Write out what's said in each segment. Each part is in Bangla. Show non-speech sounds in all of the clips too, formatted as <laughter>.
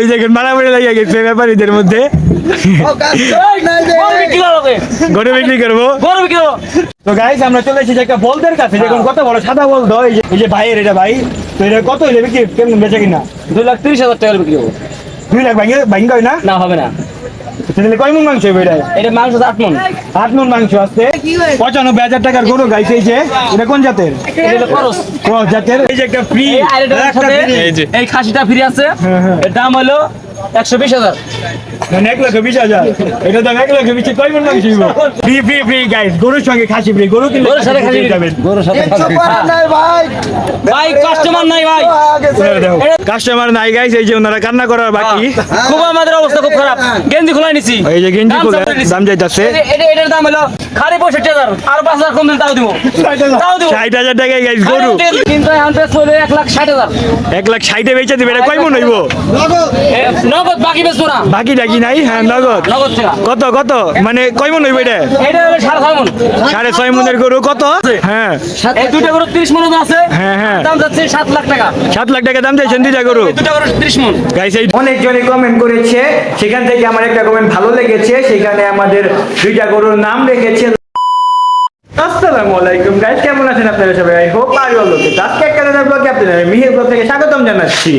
এই দেখেন মারামারি লাগিয়ে গেছে ব্যাপারীদের মধ্যে। গরু বিক্রি করব। গরু বিক্রি তো গাইস আমরা চলে এসেছি একটা বলদের কাছে দেখুন কত বড় সাদা বল তো এই যে এই যে ভাইয়ের এটা ভাই। তো এটা কত হইলে বিক্রি? কেমন বেচে কিনা? দুই লাখ তিরিশ হাজার টাকা বিক্রি হবে দুই লাখ ভাঙে ভাঙ্গে না? না হবে না। তাহলে কয় মন মাংস হবে এটা? এটা মাংস আট মন। আট মন মাংস আছে। পঁচানব্বই হাজার টাকার গরু গাইছে এই যে। এটা কোন জাতের? ক্রস। জাতের। এই যে একটা ফ্রি এই খাসিটা ফ্রি আছে। হ্যাঁ, হ্যাঁ। দাম হলো একশো বিশ হাজার। এক লক্ষ বিশ হাজার। এটা দাম এক লক্ষ বিশ কয় মন মাংস ফ্রি ফ্রি ফ্রি গাইস গরুর সঙ্গে খাসি ফ্রি গরু কিনলে গরুর সাথে খাসি যাবেন। গরুর সাথে ভাই। কাস্টমার নাই ভাই। কাস্টমার নাই গাইস এই যে ওনারা কান্না করার বাকি। খুব আমাদের অবস্থা খুব খারাপ। গেঞ্জি খোলাই নিছি। এই যে গেঞ্জি দাম খুলে যাইতাছে। এটা- এটা এটার দাম হলো খালি পঁয়ষট্টি হাজার। আর পাঁচ হাজার কম দিন তাও দিব। তাও দিব। ষাট হাজার টাকায় গাইস গরু। কিন্তু এখন তো এক লাখ ষাট হাজার। এক লাখ ষাটে বেচে দিবে এটা কয় মন হইব? নগদ বাকি বেচবো না। বাকি ডাকি নাই হ্যাঁ নগদ। নগদ টাকা। কত কত? মানে কয় মন হইব এটা? এটা হলো সাড়ে ছয় মন। সাড়ে ছয় মনের গরু কত? হ্যাঁ। এই দুইটা গরু তিরিশ মন আছে। হ্যাঁ, হ্যাঁ। দাম যাচ্ছে সাত লাখ টাকা। সাত লাখ টাকা দাম চাইছেন দুইটা গরু? এই দুটা গরু তিরিশ মন। গাইস এই অনেকজনই কমেন্ট করেছে। সেখান থেকে আমার একটা কমেন্ট ভালো লেগেছে। সেখানে আমাদের দুইটা গরুর নাম রেখেছে। আসসালামু আলাইকুম গাইস কেমন আছেন আপনারা সবাই? I hope are all okay আজকে একটা ব্লগে আপনাদের মিহির ব্লগ থেকে স্বাগতম জানাচ্ছি।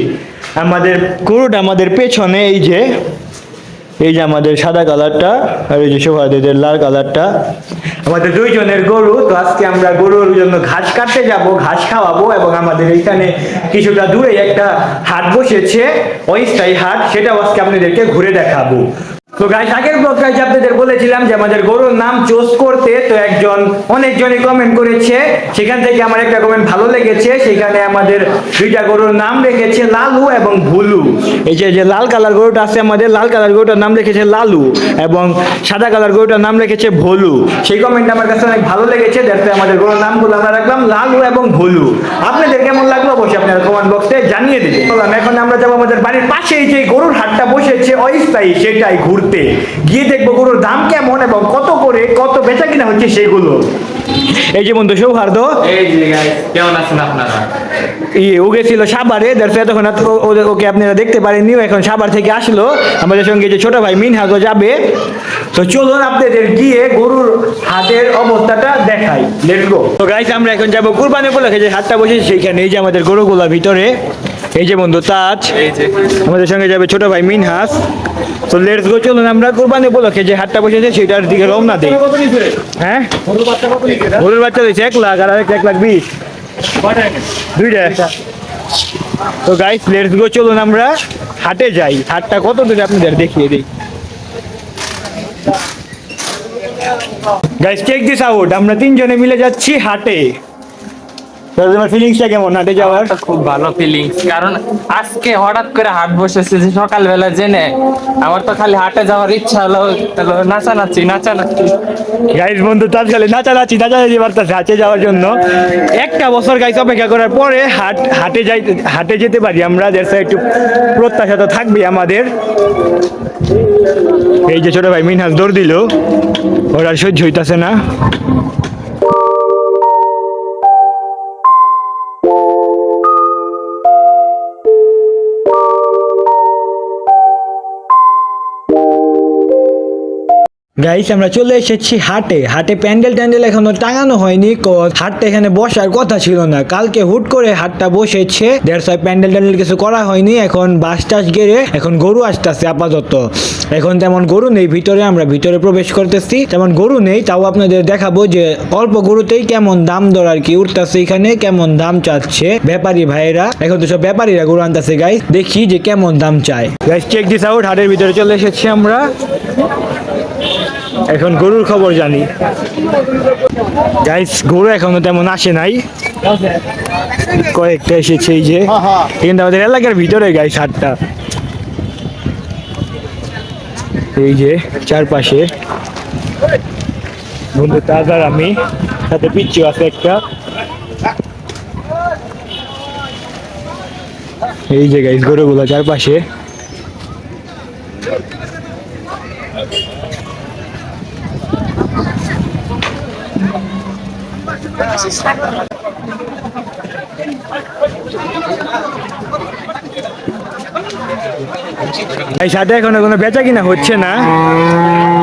আমাদের গরুটা আমাদের পেছনে এই যে এই যে আমাদের সাদা কালারটা আর এই যে শোভাদের লাল কালারটা। আমাদের দুইজনের গরু, তো আজকে আমরা গরুর জন্য ঘাস কাটতে যাব, ঘাস খাওয়াবো এবং আমাদের এইখানে কিছুটা দূরে একটা হাট বসেছে, অস্থায়ী হাট, সেটাও আজকে আপনাদেরকে ঘুরে দেখাবো। তো গাইস আগের আপনাদের বলেছিলাম যে আমাদের গরুর নাম চোজ করতে, তো একজন, অনেকজনই কমেন্ট করেছে। সেখান থেকে আমার একটা কমেন্ট ভালো লেগেছে। সেখানে আমাদের দুইটা গরুর নাম রেখেছে লালু এবং ভুলু। এই যে লাল কালার গরুটা আছে আমাদের, লাল কালার গরুটার নাম রেখেছে লালু এবং সাদা কালার গরুটার নাম রেখেছে ভোলু। সেই কমেন্ট আমার কাছে অনেক ভালো লেগেছে। দেখতে আমাদের গরুর নামগুলো আমরা রাখলাম লালু এবং ভোলু। আপনাদের কেমন লাগল? অবশ্যই আপনারা কমেন্ট বক্সে জানিয়ে দিবেন। এখন আমরা যাব আমাদের বাড়ির পাশেই যে গরুর হাটটা বসেছে, অস্থায়ী সেটাই ঘুরতে। গিয়ে দেখব গরুর দাম কেমন এবং কত করে কত বেচা কিনা হচ্ছে সেগুলো। এই যে বন্ধু সৌহার্দ্য। এই কেমন আছেন আপনারা? ইয়ে ও গেছিল দেখতে তখন ওকে আপনারা দেখতে পারেননি এখন সাভার থেকে আসলো। আমাদের সঙ্গে যে ছোট ভাই মিনহাজও যাবে। তো চলুন আপনাদের গিয়ে গরুর হাটের অবস্থাটা দেখাই। লেটস গো তো গাইস আমরা এখন যাব কুরবানি উপলক্ষে যে হাটটা বসেছে সেইখানে এই যে আমাদের গরুগুলা ভিতরে। এই যে বন্ধু তাজ। আমাদের সঙ্গে যাবে ছোট ভাই মিনহাস তো লেটস গো চলুন, আমরা কুরবানি উপলক্ষে যে হাটটা বসেছে সেটার দিকে রওনা দিই। হ্যাঁ? গরুর বাচ্চা দিয়েছে এক লাখ, আর এক লাখ বিশ। দুইটা। তো গাইস লেটস গো চলুন, আমরা হাটে যাই। হাটটা কত দূরে আপনাদের দেখিয়ে দিই। গাইস চেক দিস আউট আমরা তিনজনে মিলে যাচ্ছি হাটে। তোমার ফিলিংসটা কেমন হাটে যাওয়ার? একটা খুব ভালো ফিলিংস কারণ আজকে হঠাৎ করে হাট বসেছে যে সকালবেলা জেনে। আমার তো খালি হাটে যাওয়ার ইচ্ছা হলো হলো নাচানাচি নাচানাচি। গাইস বন্ধু তার খালি নাচানাচি নাচানাচি বার্তাছে হাটে যাওয়ার জন্য। একটা বছর গাইস অপেক্ষা করার পরে হাট হাটে যাই হাটে যেতে পারি আমরা। দেড়শো একটু প্রত্যাশা তো থাকবে আমাদের। এই যে ছোট ভাই মিনহাস দৌড় দিল ওরা সহ্য হইতাছে না। গাইস আমরা চলে এসেছি হাটে। হাটে প্যান্ডেল ট্যান্ডেল এখনও টাঙানো হয়নি হাটটা এখানে বসার কথা ছিল না। কালকে হুট করে হাটটা বসেছে দেড়শো প্যান্ডেল ট্যান্ডেল কিছু করা হয়নি। এখন বাস টাস গেড়ে এখন গরু আসতেছে আপাতত। এখন তেমন গরু নেই, ভিতরে আমরা ভিতরে প্রবেশ করতেছি। তেমন গরু নেই, তাও আপনাদের দেখাবো যে অল্প গরুতেই কেমন দাম দর আর কি উঠতেছে এখানে, কেমন দাম চাচ্ছে ব্যাপারী ভাইয়েরা। এখন তো সব ব্যাপারীরা গরু আনতেছে গাইস দেখি যে কেমন দাম চায়। গাইস চেক দিস আউট হাটের ভিতরে চলে এসেছি আমরা। এখন গরুর খবর জানি। গাইস গরু এখনও তেমন আসে নাই। কয়েকটা এসেছে এই যে। কিন্তু আমাদের এলাকার ভিতরে গাইস হাটটা। এই যে চারপাশে। বন্ধু তাজার আমি সাথে পিচ্ছু আছে একটা। এই যে গাইস গরুগুলো চারপাশে। এই সাথে এখনও কোনো বেচা কিনা হচ্ছে না।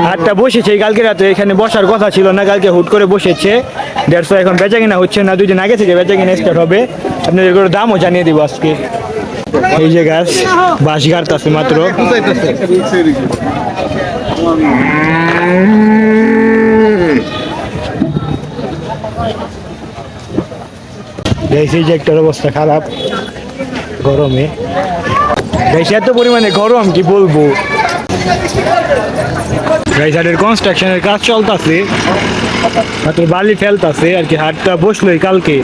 হাটটা বসেছে কালকে রাতে এখানে বসার কথা ছিল না, কালকে হুট করে বসেছে। দেড়শো এখন বেচা কিনা হচ্ছে না দুই দিন আগে থেকে বেচা কিনা স্টার্ট হবে। আপনাদের করে দামও জানিয়ে দিব আজকে। এই যে গাছ, বাঁশ আছে মাত্র। দেখছি যে একটার অবস্থা খারাপ, গরমে। গাইস, এত পরিমাণে গরম, কি বলব? গাইসারের কনস্ট্রাকশনের কাজ চলতেছে। মাত্র বালি ফেলতাছে, আর কি হাটটা বসলোই কালকে।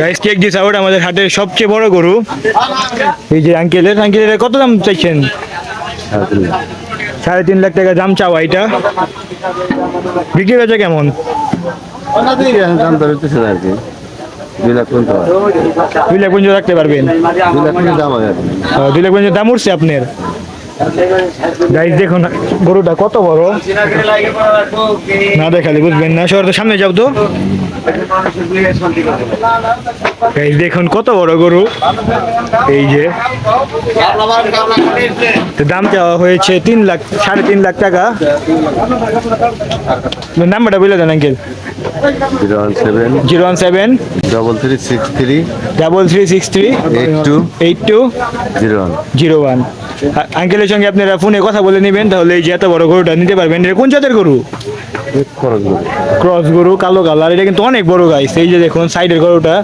গাইস কেক দিস আউট আমাদের হাটের সবচেয়ে বড় গরু। এই যে আঙ্কেলের আঙ্কেলের কত দাম চাইছেন? সাড়ে তিন লাখ টাকা দাম চাওয়া এটা। বিক্রি হয়েছে কেমন? দাম আর কি দুই লাখ পর্যন্ত রাখতে পারবেন। দুই লাখ দুই পর্যন্ত দাম উঠছে আপনার? গাইস দেখুন গরুটা কত বড়? না দেখালে বুঝবেন না। সবার তো সামনে যাও তো। গাইস দেখুন কত বড় গরু। এই যে। তো দাম চাওয়া হয়েছে তিন লাখ সাড়ে তিন লাখ টাকা। নাম্বারটা বলে দেন uncle. Zero one seven zero one seven. Double three six three double three six three eight two eight two zero one. Zero one. আঙ্কেলের সঙ্গে আপনারা ফোনে কথা বলে নেবেন তাহলে এই যে এত বড় গরুটা নিতে পারবেন। এটা কোন জাতের গরু? ক্রস গরু। কালো কালার। এটা কিন্তু অনেক বড় গাইস এই যে দেখুন সাইডের গরুটা।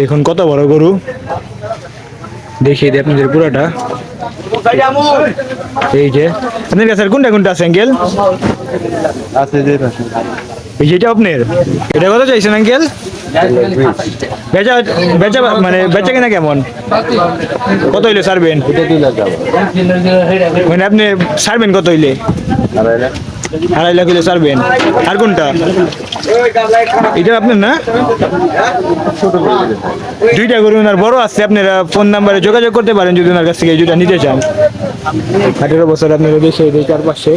দেখুন কত বড় গরু। দেখিয়ে দিই আপনাদের পুরোটা। এই যে। আপনার কাছে কোনটা কোনটা আছে আঙ্কেল? আছে। এই যেটা আপনার। এটা কত চাইছেন আঙ্কেল? বেচা বেচা মানে বেচা কিনা কেমন? কত হইলে যাব মানে আপনি ছাড়বেন কত হইলে? আড়াই লাখ হইলে ছাড়বেন আর কোনটা? এটা আপনার না? দুইটা গরু ওনার বড় আছে, আপনারা ফোন নাম্বারে যোগাযোগ করতে পারেন যদি ওনার কাছ থেকে দুইটা নিতে চান। আঠেরো বছর আপনারা দেশে চারপাশে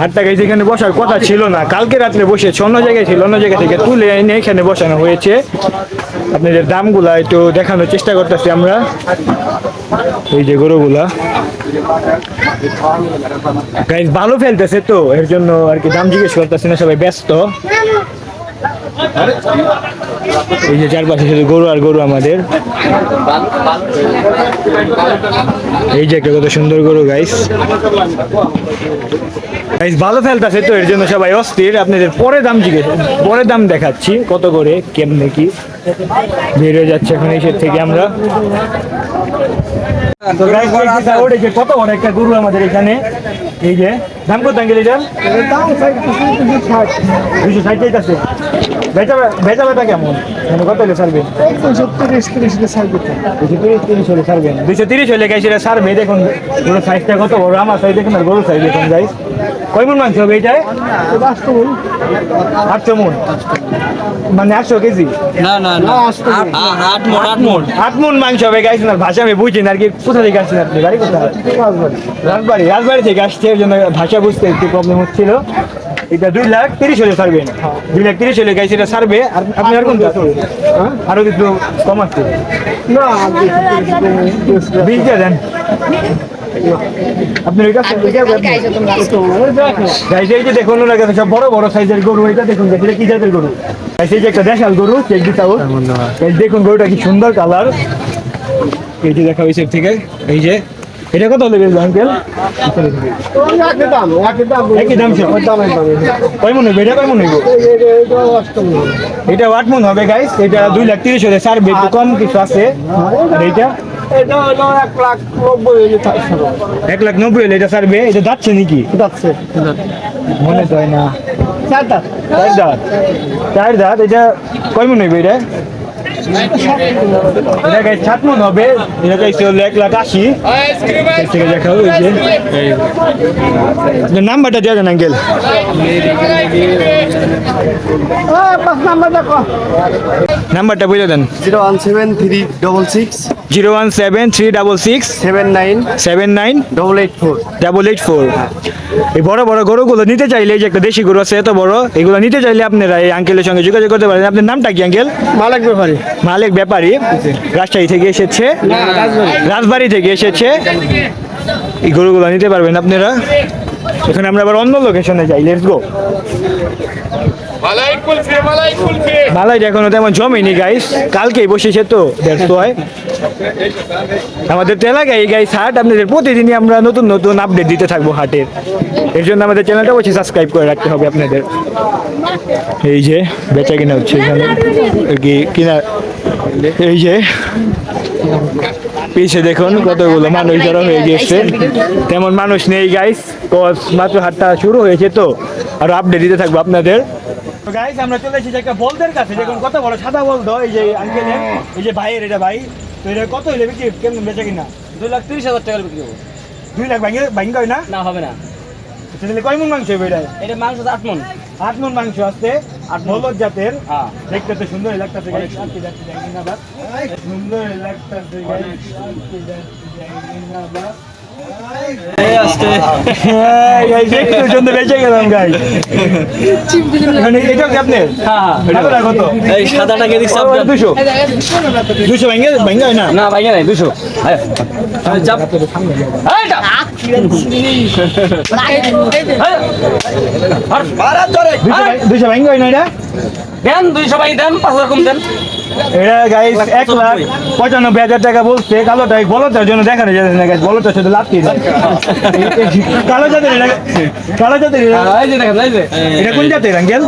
হাটটা গেছে এখানে বসার কথা ছিল না, কালকে রাত্রে বসেছে, অন্য জায়গায় ছিল, অন্য জায়গা থেকে তুলে এনে এখানে বসানো হয়েছে। আপনাদের দামগুলা একটু দেখানোর চেষ্টা করতেছি আমরা। এই যে গরুগুলা। গাইজ ভালো ফেলতেছে তো, এর জন্য আর কি দাম জিজ্ঞেস করতেছে না, সবাই ব্যস্ত। এই যে চারপাশে শুধু গরু আর গরু আমাদের। এই যে একটা কত সুন্দর গরু গাইস ভালো ফেলতেছে তো, এর জন্য সবাই অস্থির। আপনাদের পরে দাম জিজ্ঞেস পরে দাম দেখাচ্ছি, কত করে, কেমনে কি। বের হয়ে যাচ্ছে এখন এসে থেকে আমরা। কত বড় একটা গরু আমাদের এখানে। এই যে দাম কত আঙ্কেল এটা দুইশো ষাট। বেচা বেচা বেচা কেমন? মানে কত হলে ছাড়বেন দুইশো তিরিশ তিরিশ হলে ছাড়বেন দুইশো তিরিশ হলে গাইস এটা ছাড়বে। দেখুন গরুর সাইজটা কত বড় আমার সাইজ দেখুন আর গরুর সাইজ দেখুন গাইস কয় মন মাংস হবে আটশো মন। মানে। আটশো কেজি? না না না। আট মোট আট আট মন মাংস হবে ভাষা আমি বুঝি না আর কি। কোথা থেকে আসছেন আপনি? বাড়ি কোথায়? রাজবাড়ি রাজবাড়ি থেকে আসছে। এর জন্য ভাষা বুঝতে একটু প্রবলেম হচ্ছিল। এটা দুই লাখ তিরিশ হলে ছাড়বেন দুই লাখ তিরিশ হলে গাইস এটা ছাড়বে। আর আপনি আর কোনটা হ্যাঁ? আরও কিছু কম আছে? না বিশ দিয়ে দেন। কাছে এই যে দেখুন ওনার কাছে সব বড় বড় সাইজের গরু এটা দেখুন কি জাতের গরু? এই যে একটা দেশাল গরু চেক দিতে দেখুন গরুটা কি সুন্দর কালার এই যে দেখা হয়েছে থেকে। এই যে এটা কত বেচবো আঙ্কেল একই দাম কয় মনে হবে? এটা কয় এটা আট মন হবে গাইস এটা দুই লাখ তিরিশ হলে সার একটু কম কিছু আছে। এইটা? এক লাখ নব্বই হলে এটা সারবে এটা যাচ্ছে নাকি? যাচ্ছে মনে তো হয় না। চার দাঁত? চার দাঁত? এটা কয় মনে হইবে এটা? এটা গাই সাত মন হবে এটা হলো এক লাখ আশি। থেকে দেখা হয়েছে নাম্বারটা দেওয়া দেন আঙ্কেল নাম্বারটা বুঝে দেন। Zero one seven three double six. Zero one seven three double six seven nine seven nine double eight four double eight four এই বড় বড় গরুগুলো নিতে চাইলে এই যে একটা দেশি গরু আছে এত বড় এগুলো নিতে চাইলে আপনারা এই আঙ্কেলের সঙ্গে যোগাযোগ করতে পারেন। আপনার নামটা কি আঙ্কেল? মালিক ব্যাপারী। মালিক ব্যাপারী। রাজশাহী থেকে এসেছে। রাজবাড়ি। থেকে এসেছে। এই গরুগুলো নিতে পারবেন আপনারা। এখানে আমরা আবার অন্য লোকেশনে যাই। লেটস গো মালাই এখনও তেমন জমেনি গাইস কালকেই বসেছে তো দ্যাটস ওয়াই আমাদের এলাকায় এই গাইস হাট আপনাদের প্রতিদিনই আমরা নতুন নতুন আপডেট দিতে থাকব হাটের। এর জন্য আমাদের চ্যানেলটা অবশ্যই সাবস্ক্রাইব করে রাখতে হবে আপনাদের। এই যে বেচা কিনা হচ্ছে এখানে। কিনা এই যে পিছে দেখুন কতগুলো মানুষ জড়ো হয়ে গিয়েছে। তেমন মানুষ নেই গাইস কজ মাত্র হাটটা শুরু হয়েছে তো। আর আপডেট দিতে থাকব আপনাদের। গাইস আমরা চলে এসেছি একটা বলদের কাছে। দেখুন কত বড় সাদা বলদ। এই যে আঙ্কেলের এই যে ভাইয়ের, এটা ভাই। তো এটা কত হইলে বিক্রি কেমন বেচা কিনা দুই লাখ তিরিশ হাজার টাকা বিক্রি হবে দুই লাখ ভাঙে হয় না না হবে না তাহলে কয় মন মাংস হবে এটা এটা মাংস আট মন আট মন মাংস আছে আট মণ। বলদ জাতের হ্যাঁ দেখতে তো সুন্দর থেকে সুন্দর লাগতেছে হ্যাঁ, মানে হ্যাঁ হয় হয় দুইশো ভাই দেন পাঁচ হাজার কম দেন এটা গাইস এক লাখ পঁচানব্বই হাজার টাকা বলছে কালোটা বলতার জন্য দেখানো যাচ্ছে না গাইস বলতার সাথে লাভ দিয়ে দেয়। কালো জাতের এটা কালো জাতের এটা এই যে দেখেন এই যে। এটা কোন জাতের আঙ্কেল?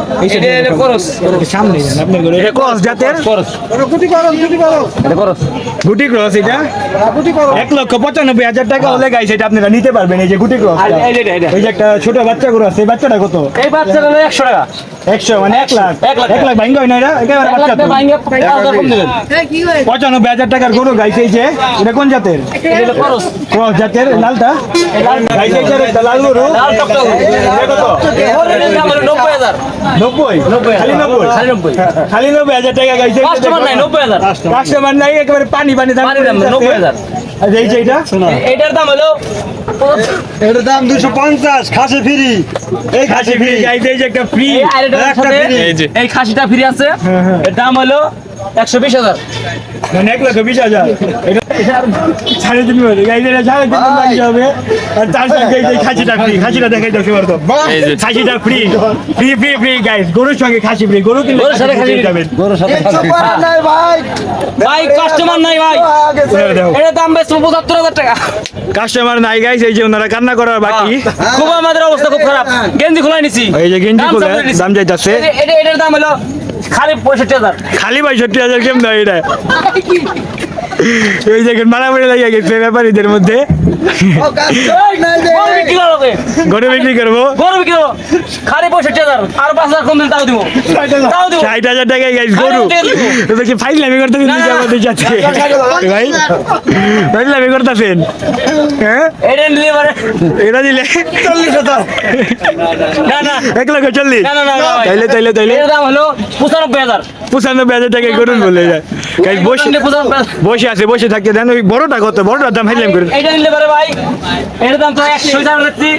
সামনে আপনার এটা ক্রস জাতের। গুটি ক্রস এটা এক লক্ষ পঁচানব্বই হাজার টাকা হলে গাইস এটা আপনারা নিতে পারবেন এই যে গুটি ক্রস আর এই যে একটা ছোট বাচ্চা গরু আছে এই বাচ্চাটা কত? এই বাচ্চাটা হলো একশো টাকা। একশো মানে এক লাখ। এক লাখ। এক লাখ ভাঙ্গ হয় না এটা একেবারে বাচ্চা তো। হাজার পঁচানব্বই হাজার টাকার গরু এই যে এটা কোন জাতের? এটা ক্রস। জাতের লালটা? এই যে লাল গরু। নব্বই। খালি নব্বই? খালি নব্বই। হাজার টাকা গাইছে। কাস্টমার নাই কাস্টমার নাই একেবারে পানি পানি দাম নব্বই হাজার। আর এই যে এটা এটার দাম হলো এটার দাম দুশো পঞ্চাশ খাসি ফ্রি। এই খাসি ফ্রি। এই যে একটা ফ্রি। এই আরেকটার একটা সাথে free। এই যে। এই খাসিটা ফ্রি আছে। এর দাম হলো একশো বিশ হাজার। মানে এক লক্ষ বিশ হাজার সাড়ে তিন বছর গাইছে সাড়ে তিন লাগতে হবে আর তার সঙ্গে এই খাসিটা ফ্রি খাসিটা দেখাই দাও সেবার তো। খাসিটা free free free free guys গরুর সঙ্গে খাসি ফ্রি গরু কিনলে গরুর সাথে খাসি পেয়ে free। যাবেন ভাই। ভাই কাস্টমার নাই ভাই। দেখো, দেখো। দাম বেশ পঁচাত্তর হাজার টাকা। কাস্টমার নাই গাইস এই যে ওনারা কান্না করার বাকি। খুব আমাদের অবস্থা খুব খারাপ। গেঞ্জি খোলাই নিছি। এই যে গেঞ্জি খুলে দাম যাইতাছে। এটার দাম হলো খালি পঁয়ষট্টি হাজার। খালি পঁয়ষট্টি হাজার কেমন এটা? এই দেখেন মারামারি লাগিয়ে গেছে ব্যাপারীদের মধ্যে। গরু বিক্রি গরু করব। গরু বিক্রি করব খালি পঁয়ষট্টি হাজার আর পাঁচ হাজার কম দিন তাও দিব। তাও দিব। ষাট হাজার টাকায় গাইস গরু। কি ফাইজলামি করতেছেন না, না, না। আমাদের সাথে ভাই ফাইজলামি করতেছেন। হ্যাঁ? এটা দিলে চল্লিশ হাজার। না না। এক লক্ষ চল্লিশ। তাইলে তাইলে তাইলে। দাম হলো পঁচানব্বই হাজার। পঁচানব্বই হাজার টাকায় গরুন বলে যায়। বসে বসে আছে বসে থাকতে দেন ওই বড়টা কত? বড়টার দাম ফাইজলামি করে। এইটা নিলে পারে ভাই এটার দাম তো একশো টাকা রাখছি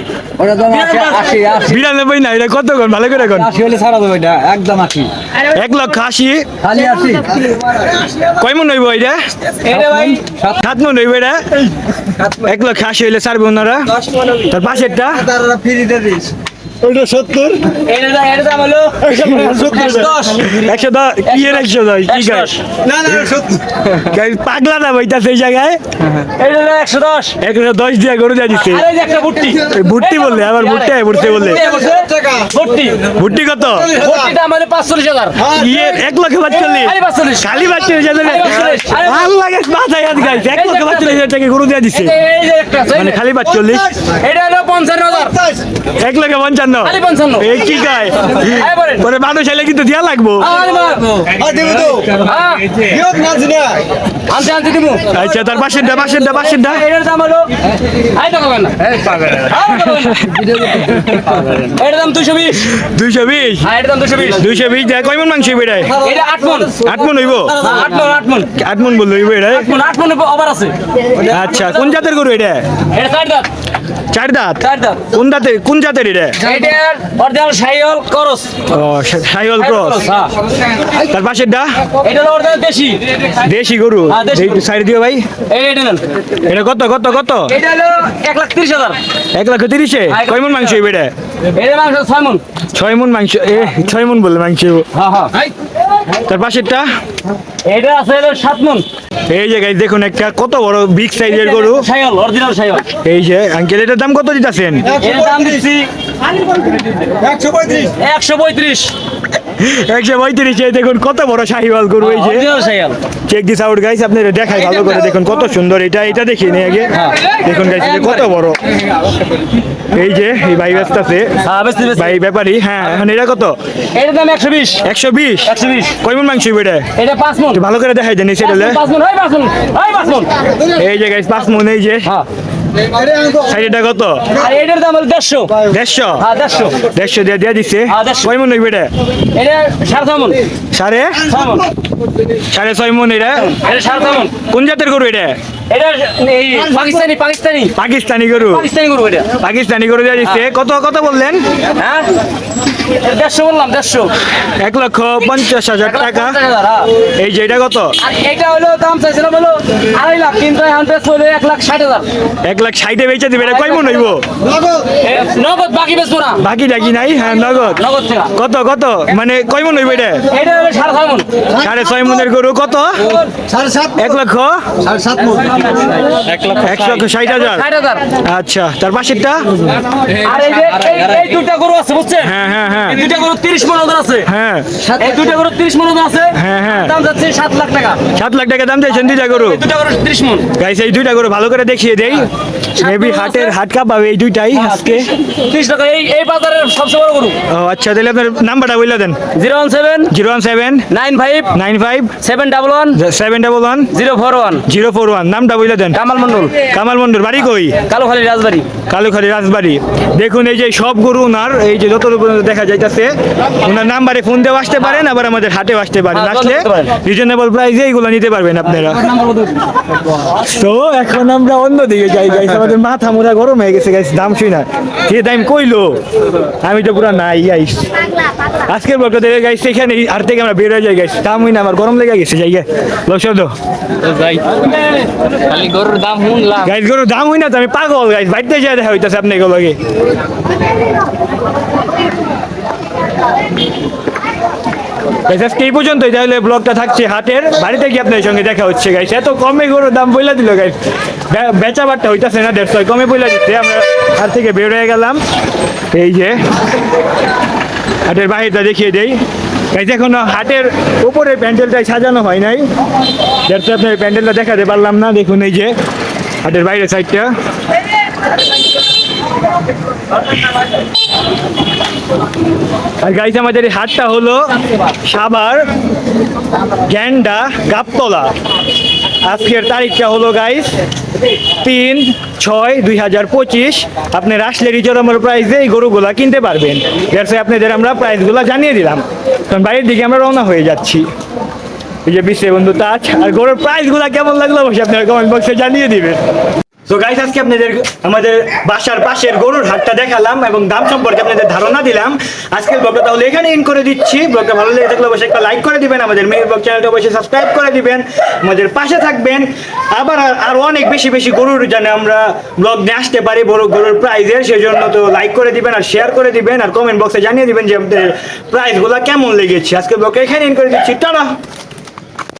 ওটা দাম আশি আশি বিরানব্বই না এটা কত কোন ভালো করে কোন। আশি হলে ছাড়া দেবো এটা একদম আশি। এক লক্ষ আশি। খালি আশি। কয় মন হইব এটা? এটা ভাই। সাত মন হইব এটা? এক লক্ষ আশি হইলে ছাড়বে ওনারা। তার পাশেরটা? তারা ফ্রি দিয়ে দিস। ওইটা সত্তর। একশো দশ। একশো দশ। কি এর একশো দশ? কি না না পাগলা না বইটা সেই জায়গায়? একশো দশ। একশো দশ দিয়ে গরু দিয়ে দিচ্ছে আর এই যে একটা ভুট্টি। বললে, আবার ভুট্টি, ভুট্টি বললে। ভুট্টি কত? পাঁচচল্লিশ হাজার। ইয়ে এক লক্ষ বাচ্চল্লিশ খালি পাঁচচল্লিশ। খালি ভালো লাগে মাথায় হাত গাইছে। এক লক্ষ টাকা গরু দিয়ে দিচ্ছে মানে খালি এটা হলো পঞ্চান্ন হাজার। এক লাখ পঞ্চান্ন। খালি পঞ্চান্ন। এই কি গায়? পরে মানুষ এলে কিন্তু দিয়া লাগবো। আরে মা। আর দেবো তো। হ্যাঁ, বিয়োগ না জিনা আনতে আনতে দিব। আচ্ছা তার এটার দাম হলো। এটার দাম দুশো বিশ। দুইশো বিশ? হ্যাঁ এটার দাম দুশো বিশ। দুইশো বিশ দেয়। কয় মন মাংস বেড়ায়? আট মন। আট মন হইব? আট মন আট মন আট মন। বলল হইব এটা আট মন আট মন ওভার আছে। আচ্ছা কোন জাতের গরু এটা? এটা চার দাঁত। চার দাঁত? চার দাঁত। কোন দাঁতের কোন জাতের এটা? এটার অরিজিনাল সাইল করস। ও সাইল ক্রস। হ্যাঁ। তার পাশেরটা? এটা হলো অরিজিনাল দেশি। দেশি গরু। হ্যাঁ, সাইড দিও ভাই। এটা নেন। এটা কত কত কত? এটা হলো এক লাখ হাজার। হ্যাঁ, কয় মন মাংস হইবে এটা এটা মাংস ছয় মন। ছয় মন মাংস এ ছয় মন বললে মাংস হ্যাঁ হ্যাঁ। তার পাশেরটা? এটা আছে হলো সাত মন এই যে গাইজ দেখুন একটা কত বড় বিগ সাইজের গরু। সাইল অরিজিনাল সাইল এই যে আঙ্কেল এটার দাম কত দিতেছেন? এর দাম দিচ্ছি একশো পঁয়ত্রিশ। <laughs> একশো পঁয়ত্রিশ দেখুন কত বড় শাহিওয়াল গরু এই যে। Original check this out guys আপনারা দেখাই ভালো করে দেখুন কত সুন্দর। এটা এটা দেখিয়ে নিয়ে আগে। দেখুন গাইস কত বড়। এই যে এই ভাই ব্যস্ত আছে। হ্যাঁ ভাই ব্যাপারী হ্যাঁ এখন এটা কত? দাম একশো বিশ। একশো বিশ? একশো বিশ। কয় মন মাংস এটা? এটা পাঁচ মন। ভালো করে দেখাই দেন সেটা হয় হয় পাঁচ মন এই যে গাইস পাঁচ মন এই যে। সাইডটা কত? আর এটার দাম হলো দেড়শো। দেড়শো? হ্যাঁ দেড়শো। দেড়শো দিয়ে দিয়ে দিচ্ছে হ্যাঁ, কয় মন হইবে এটা? এটা সাড়ে ছয় মন। সাড়ে? মন। সাড়ে ছয় মন এটা? এটা সাড়ে ছয় মন। কোন জাতের গরু এটা? এটা পাকিস্তানি পাকিস্তানি। পাকিস্তানি গরু। পাকিস্তানি করব এটা। পাকিস্তানি গরু দিয়ে দিচ্ছে কত কত বললেন? হ্যাঁ? দেড়শো বললাম দেড়শো। এক লক্ষ পঞ্চাশ হাজার টাকা। হ্যাঁ। এই যে এটা কত? এটা হলো দাম চাইছিলাম হলো আড়াই লাখ কিন্তু এখন প্রাইস এক লাখ ষাট হাজার। এক লাখ ষাটে বেচে দিবে এটা কয় মন হইব? নগদ বাকি বেচবো না। বাকি টাকি নাই? হ্যাঁ নগদ। নগদ কত কত? মানে কয় মন হইব এটা? এটা হলো সাড়ে ছয় মন। সাড়ে ছয় মনের গরু কত? সাড়ে সাত এক লক্ষ? সাড়ে সাত মন। এক লক্ষ ষাট হাজার। ষাট হাজার। আচ্ছা তার পাশেরটা? আর এই যে এই- এই দুইটা গরু আছে বুঝছেন? হ্যাঁ হ্যাঁ হ্যাঁ। এই দুইটা গরু তিরিশ মন ওজন আছে। হ্যাঁ। এই দুইটা গরু তিরিশ মন ওজন আছে। হ্যাঁ, হ্যাঁ। দাম যাচ্ছে সাত লাখ টাকা। সাত লাখ টাকা দাম দিয়েছেন দুইটা গরু? দুইটা গরু তিরিশ মন। গাইস এই দুইটা গরু ভালো করে দেখিয়ে দেই। মেবি হাটের হাট কাপাবে এই দুইটাই আজকে। তিরিশ টাকা। এই এই বাজারের সবচেয়ে বড় গরু? ও আচ্ছা তাহলে আপনার নাম্বারটা বলে দেন। Zero one seven zero one seven nine five nine five seven double one seven double one zero four one. Zero four one. নামটা বলে দেন। কামাল মন্ডল কামাল মন্ডল বাড়ি কই? কালোখালী রাজবাড়ি। কালুখালী রাজবাড়ি। দেখুন এই যে সব গরু ওনার এই যে যত দেখা যাইতেছে ওনার নাম্বারে ফোন দিয়ে আসতে পারেন আবার আমাদের হাটে আসতে পারেন। হ্যাঁ, আসলে। রিজনেবল প্রাইসে এইগুলো নিতে পারবেন আপনারা। তো এখন আমরা অন্যদিকে যাই। গাইস আমাদের মাথা মোড়া গরম হয়ে গেছে গাইস দাম শুই না। যে দাম কইলো? আমি তো পুরো নাই গাইস আজকের ব্লগটা দেখে গাইস এখানে আর থেকে আমরা বের হয়ে যাই গাইস দাম হই না আমার গরম লেগে গেছে যাই লোক শব্দ যাই। গরুর দাম শুনলাম। গাইস গরু দাম হই না তো আমি পাগল গাইস বাইতে যায় দেখা হইতাছে আপনি এগুলো লগে। এই পর্যন্তই। তাহলে ব্লগটা থাকছে হাটের। বাড়িতে গিয়ে আপনার সঙ্গে দেখা হচ্ছে গাইস এত কমে গরুর দাম বইলা দিল গাইস বেচা বাট্টা হইতাছে না দেড়শো কমে বইলা দিচ্ছে। আমরা হাট থেকে বের হয়ে গেলাম। এই যে, হাটের বাহিরটা দেখিয়ে দেই। গাইস এখনও হাটের উপরে প্যান্ডেলটাই সাজানো হয় নাই। যাতে আপনার প্যান্ডেলটা দেখাতে পারলাম না। দেখুন এই যে, হাটের বাইরের সাইডটা আর গাইস আমাদের এই হাটটা হলো সাভার গ্যান্ডা গাবতলা। আজকের তারিখটা হলো গাইস তিন ছয় দুই হাজার পঁচিশ। আপনি আসলে রিজনেবল প্রাইসে এই গরুগুলা কিনতে পারবেন। ব্যবসায় আপনাদের আমরা প্রাইসগুলো জানিয়ে দিলাম। কারণ বাইরের দিকে আমরা রওনা হয়ে যাচ্ছি। এই যে বিশ্বে বন্ধু তাজ, আর গরুর প্রাইসগুলো কেমন লাগল অবশ্যই আপনারা কমেন্ট বক্সে জানিয়ে দিবেন। তো গাইস আজকে আপনাদের, আমাদের বাসার পাশের গরুর হাটটা দেখালাম এবং দাম সম্পর্কে আপনাদের ধারণা দিলাম। আজকের ব্লগটা তাহলে এখানে ইন করে দিচ্ছি। ব্লগটা ভালো লেগে থাকলে অবশ্যই একটা লাইক করে দিবেন, আমাদের মেয়ের ব্লগ চ্যানেলটা অবশ্যই সাবস্ক্রাইব করে দিবেন, আমাদের পাশে থাকবেন। আবার আর- অনেক বেশি বেশি গরুর জানে আমরা ব্লগ নিয়ে আসতে পারি, বড় গরুর প্রাইজের সেই জন্য তো লাইক করে দিবেন আর শেয়ার করে দিবেন আর কমেন্ট বক্সে জানিয়ে দিবেন যে আমাদের প্রাইসগুলো কেমন লেগেছে। আজকের ব্লগটা এখানে ইন করে দিচ্ছি। টাটা!